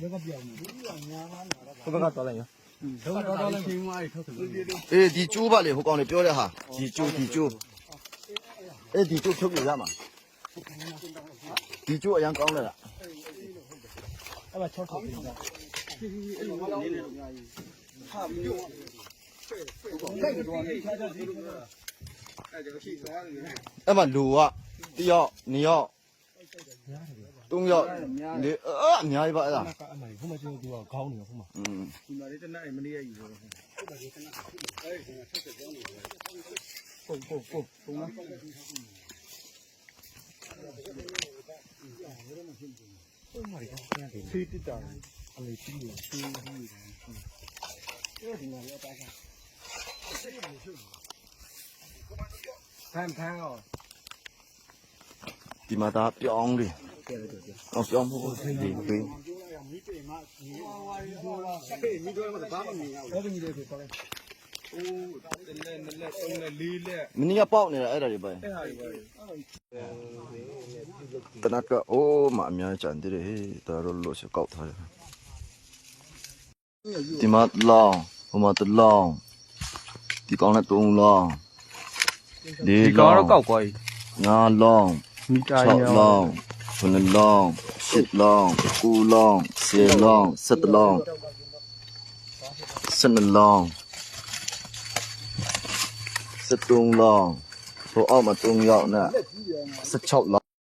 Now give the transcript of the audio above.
ဘက်ကသွားလိုက်ရောတော့တော့လည်းချင်းဝိုင်းထုတ်တယ်အေးဒီကျိုးပါလေဟိုကောင်တွေပြောတဲ့ဟာဒီကျိုးဒီကျိုးအေးဒီကျိုးဖြုတ်လို့ရမှာဒီကျိုးအရင်ကောင်းတယ်လားအဲ့ဒါ6ထုတ်ပြီအဲ့မှာလူကတယောက်နှစ်ယောက် သုံးယောက်လေအာအများကြီးပါအဲ့ဒါကအမှန်ဟိုမှာကျွန်တော်ကခေါင်းနေဟိုမှာอืมဒီမှာလေးတနက်မနေ့ရယူတော့ပုတ်ပုတ်ပုတ်ပုံလားပုံမှာရအောင်ပြန်တယ်ဖေးတစ်တာအလေးကြီးတယ်သေးသေးတယ်ဖန်ဖန်ရောဒီမှာဒါပြောင်းတယ် အောင်ပြောင်းဖို့ဒီဘေးဖေးမိတော့မသားမမြင်ရဘူးအဲ့ဒီလေးကိုပေါ်လိုက်အိုးတလက်နှစ်လက်သုံးလက်လေးလက်မင်းကပေါက်နေတာအဲ့ဒါတွေပဲအဲ့ဟာတွေပဲတနက်ကအိုးမအများကြံသေးတယ်ဟေးဒါတော့လို့စကောက်ထားတယ်ဒီမှာလောင်းဟိုမှာတလောင်းဒီကောင်နဲ့သုံးလောင်းဒီဒီကောင်တော့ကောက်ကွာငါလောင်းမီတာ6လောင်း 9လောင်း10လောင်း9လောင်း10လောင်း17လောင်း12လောင်း13လောင်းဟိုအောက်မှာ3ယောက်နဲ့16လောင်း